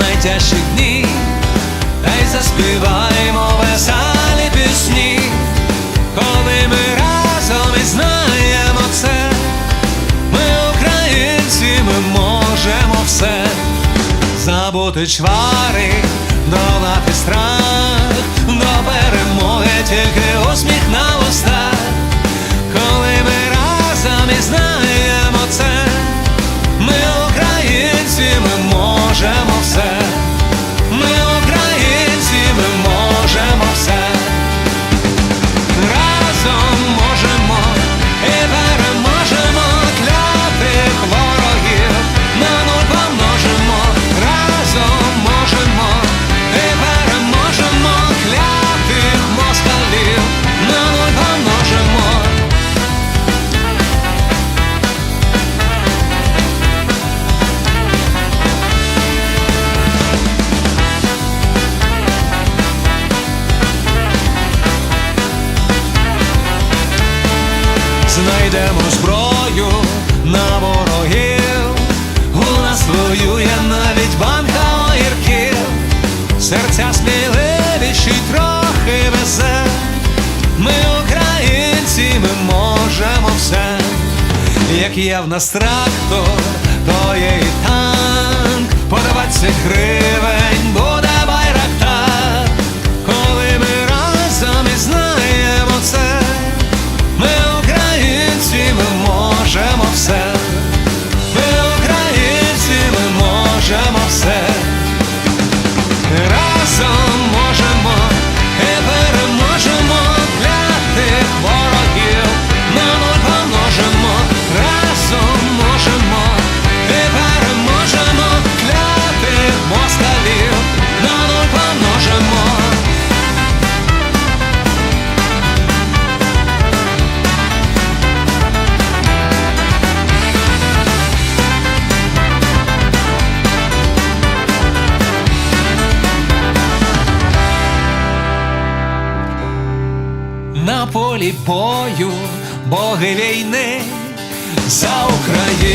найтяжчі дні, та й заспіваємо веселі пісні, коли ми разом і знаємо це, ми українці, ми можемо все. Забути чвари, долати страх, до перемоги тільки усміх на устах, Знайдемо зброю на ворогів, у нас воює навіть банка огірків, серця сміливіші трохи везе. Ми українці, ми можемо все. Як є в нас трактор, то є і танк, по 20 на полі бою, боги війни, за Україну